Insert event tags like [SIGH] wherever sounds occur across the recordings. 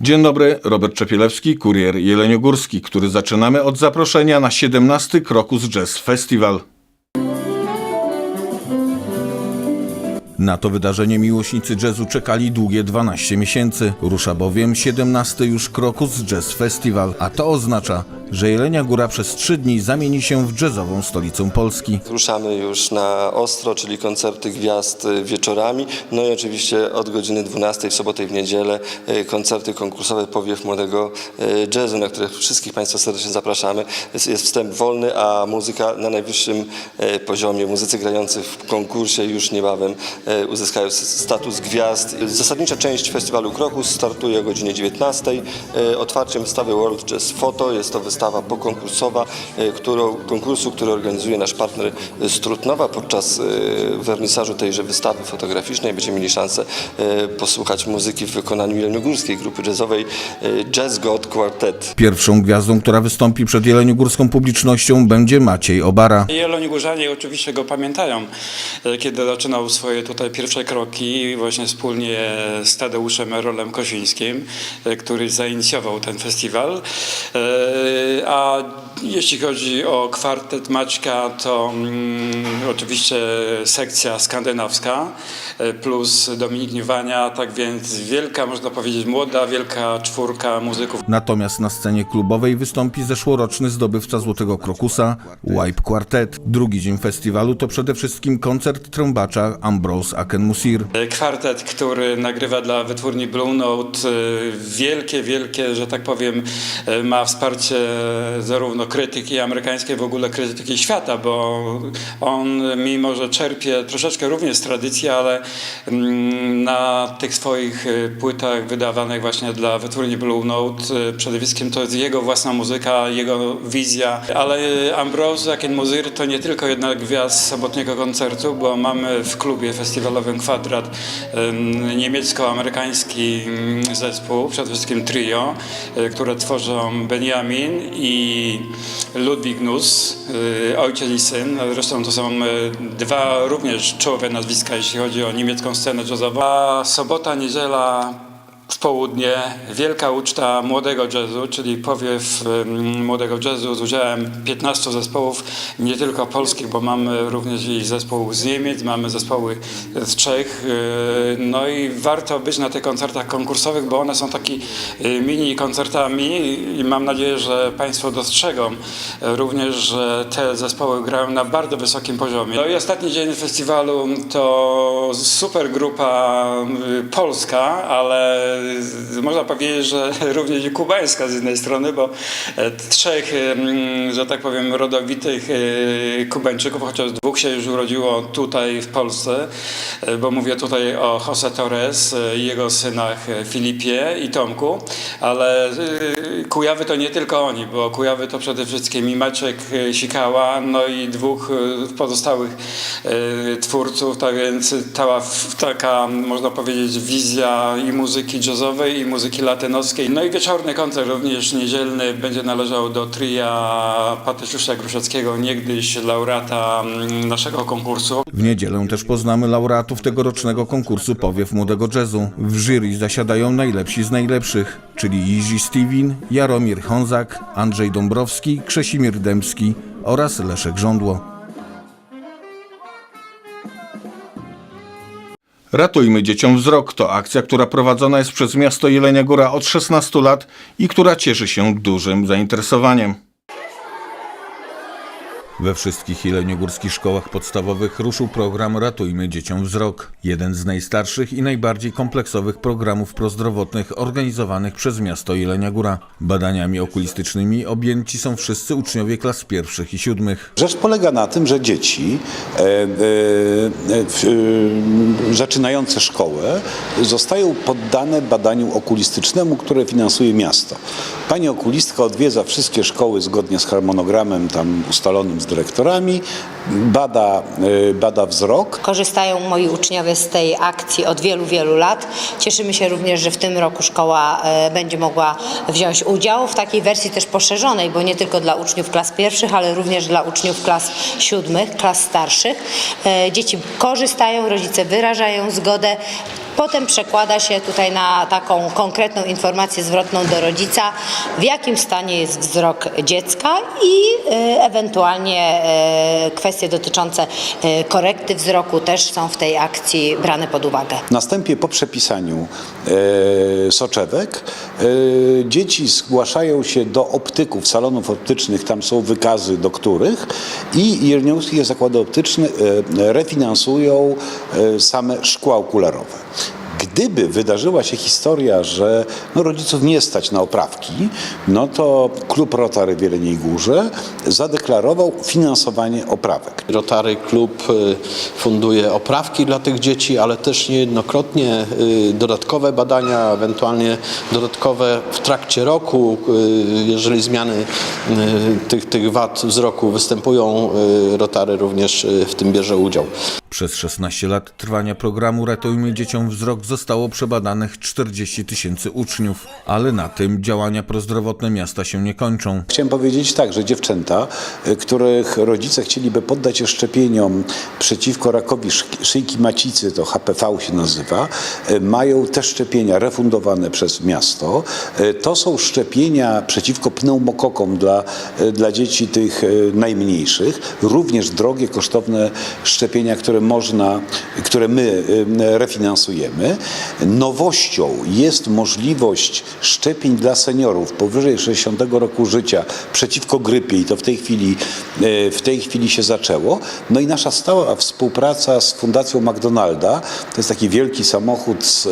Dzień dobry, Robert Czepielewski, kurier jeleniogórski, który zaczynamy od zaproszenia na 17. Krokus Jazz Festival. Na to wydarzenie miłośnicy jazzu czekali długie 12 miesięcy. Rusza bowiem 17. już Krokus Jazz Festival, a to oznacza, że Jelenia Góra przez trzy dni zamieni się w jazzową stolicę Polski. Ruszamy już na ostro, czyli koncerty gwiazd y, wieczorami. No i oczywiście od godziny 12 w sobotę i w niedzielę y, koncerty konkursowe Powiew Młodego y, Jazzu, na które wszystkich Państwa serdecznie zapraszamy. Jest, wstęp wolny, a muzyka na najwyższym poziomie. Muzycy grający w konkursie już niebawem uzyskają status gwiazd. Zasadnicza część festiwalu Krokus startuje o godzinie 19. Y, Otwarciem wystawy World Jazz Photo jest to wystawa pokonkursowa, y, którą, konkursu, który organizuje nasz partner z Trutnowa. Podczas y, wernisażu tejże wystawy fotograficznej będziemy mieli szansę posłuchać muzyki w wykonaniu jeleniogórskiej grupy jazzowej Jazz God Quartet. Pierwszą gwiazdą, która wystąpi przed jeleniogórską publicznością będzie Maciej Obara. Jeloni Górzanie oczywiście go pamiętają, e, kiedy zaczynał swoje tutaj pierwsze kroki właśnie wspólnie z Tadeuszem Erolem Kosińskim, e, który zainicjował ten festiwal. E, A jeśli chodzi o kwartet Maćka, to mm, oczywiście sekcja skandynawska e, plus Dominik Niwania, tak więc wielka, można powiedzieć, młoda, wielka czwórka muzyków. Natomiast na scenie klubowej wystąpi zeszłoroczny zdobywca Złotego Krokusa, Wipe Quartet. Drugi dzień festiwalu to przede wszystkim koncert trąbacza Ambrose Akenmusir. Kwartet, który nagrywa dla wytwórni Blue Note, wielkie, wielkie, że tak powiem, ma wsparcie zarówno krytyki amerykańskiej, w ogóle krytyki świata, bo on, mimo że czerpie troszeczkę również z tradycji, ale mm, na tych swoich y, płytach wydawanych właśnie dla wytwórni Blue Note, y, przede wszystkim to jest jego własna muzyka, jego wizja, ale Ambrose Akenmuzir to nie tylko jedna gwiazd sobotniego koncertu, bo mamy w klubie festiwalowym Kwadrat niemiecko-amerykański ym, zespół, przede wszystkim trio, y, które tworzą Benjamin i Ludwig Nuss, y, ojciec i syn. Zresztą to są y, dwa również czołowe nazwiska, jeśli chodzi o niemiecką scenę jazzową. A sobota, niedziela w południe wielka uczta młodego jazzu, czyli powiew młodego jazzu z udziałem 15 zespołów, nie tylko polskich, bo mamy również i zespół z Niemiec, mamy zespoły z Czech. Yy, No i warto być na tych koncertach konkursowych, bo one są taki yy, mini koncertami i mam nadzieję, że Państwo dostrzegą również, że te zespoły grają na bardzo wysokim poziomie. No i ostatni dzień festiwalu to super grupa yy, polska, ale można powiedzieć, że [LAUGHS] również i kubańska z jednej strony, bo e, trzech, że tak powiem, rodowitych e, Kubańczyków, chociaż dwóch się już urodziło tutaj w Polsce, e, bo mówię tutaj o Jose Torres i jego synach Filipie i Tomku, ale Kujawy to nie tylko oni, bo Kujawy to przede wszystkim i Maciek Sikała, no i dwóch pozostałych twórców, tak więc w- taka, można powiedzieć, wizja i muzyki jazzowej, i muzyki latynosskiej. No i wieczorny koncert, również niedzielny, będzie należał do tria Patryczusza Gruszeckiego, niegdyś laureata mm, naszego konkursu. W niedzielę też poznamy laureatów tegorocznego konkursu Powiew Młodego Jazzu. W jury zasiadają najlepsi z najlepszych, czyli Jiří Stewin, Jaromir Honzak, Andrzej Dąbrowski, Krzesimir Dębski oraz Leszek Żądło. Ratujmy dzieciom wzrok to akcja, która prowadzona jest przez miasto Jelenia Góra od 16 lat i która cieszy się dużym zainteresowaniem. We wszystkich jeleniogórskich szkołach podstawowych ruszył program Ratujmy Dzieciom Wzrok. Jeden z najstarszych i najbardziej kompleksowych programów prozdrowotnych organizowanych przez miasto Jelenia Góra. Badaniami okulistycznymi objęci są wszyscy uczniowie klas pierwszych i siódmych. Rzecz polega na tym, że dzieci e, e, e, e, zaczynające szkołę zostają poddane badaniu okulistycznemu, które finansuje miasto. Pani okulistka odwiedza wszystkie szkoły zgodnie z harmonogramem tam ustalonym dyrektorami, bada, e, bada wzrok, Korzystają moi uczniowie z tej akcji od wielu, wielu lat. Cieszymy się również, że w tym roku szkoła e, będzie mogła wziąć udział w takiej wersji też poszerzonej, bo nie tylko dla uczniów klas pierwszych, ale również dla uczniów klas siódmych, klas starszych. E, Dzieci korzystają, rodzice wyrażają zgodę. Potem przekłada się tutaj na taką konkretną informację zwrotną do rodzica, w jakim stanie jest wzrok dziecka i e, ewentualnie e, kwestie dotyczące e, korekty wzroku też są w tej akcji brane pod uwagę. Następnie po przepisaniu soczewek dzieci zgłaszają się do optyków, salonów optycznych, tam są wykazy do których i Jeleniogórskie Zakłady Optyczne refinansują same szkła okularowe. Gdyby wydarzyła się historia, że no, rodziców nie stać na oprawki, no to klub Rotary w Jeleniej Górze zadeklarował finansowanie oprawek. Rotary Klub y, funduje oprawki dla tych dzieci, ale też niejednokrotnie y, dodatkowe badania, ewentualnie dodatkowe w trakcie roku, y, jeżeli zmiany tych, tych wad wzroku występują, Rotary również w tym bierze udział. Przez 16 lat trwania programu Ratujmy Dzieciom Wzrok zostało przebadanych 40 tysięcy uczniów. Ale na tym działania prozdrowotne miasta się nie kończą. Chciałem powiedzieć tak, że dziewczęta, y, których rodzice chcieliby poddać szczepieniom przeciwko rakowi szy- szyjki macicy, to HPV się nazywa, y, mają te szczepienia refundowane przez miasto. Y, To są szczepienia przeciwko pneumokokom dla, dla dzieci tych najmniejszych. Również drogie, kosztowne szczepienia, które można, które my y, refinansujemy. Nowością jest możliwość szczepień dla seniorów powyżej 60 roku życia przeciwko grypie i to w tej chwili, e, w tej chwili się zaczęło. No i nasza stała współpraca z Fundacją McDonalda, to jest taki wielki samochód z e,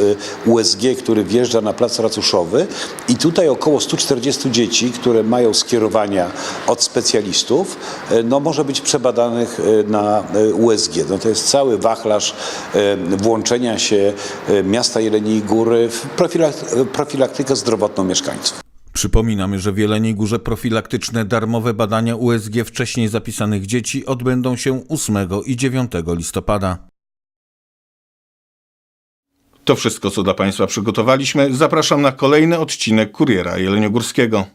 USG, który wjeżdża na plac ratuszowy i tutaj około 140 dzieci, które mają skierowania od specjalistów, no może być przebadanych na USG. No to jest cały wachlarz e, włączenia się e, miasta Jeleniej Góry w profilak- profilaktykę zdrowotną mieszkańców. Przypominamy, że w Jeleniej Górze profilaktyczne darmowe badania USG wcześniej zapisanych dzieci odbędą się 8 i 9 listopada. To wszystko, co dla Państwa przygotowaliśmy. Zapraszam na kolejny odcinek Kuriera Jeleniogórskiego.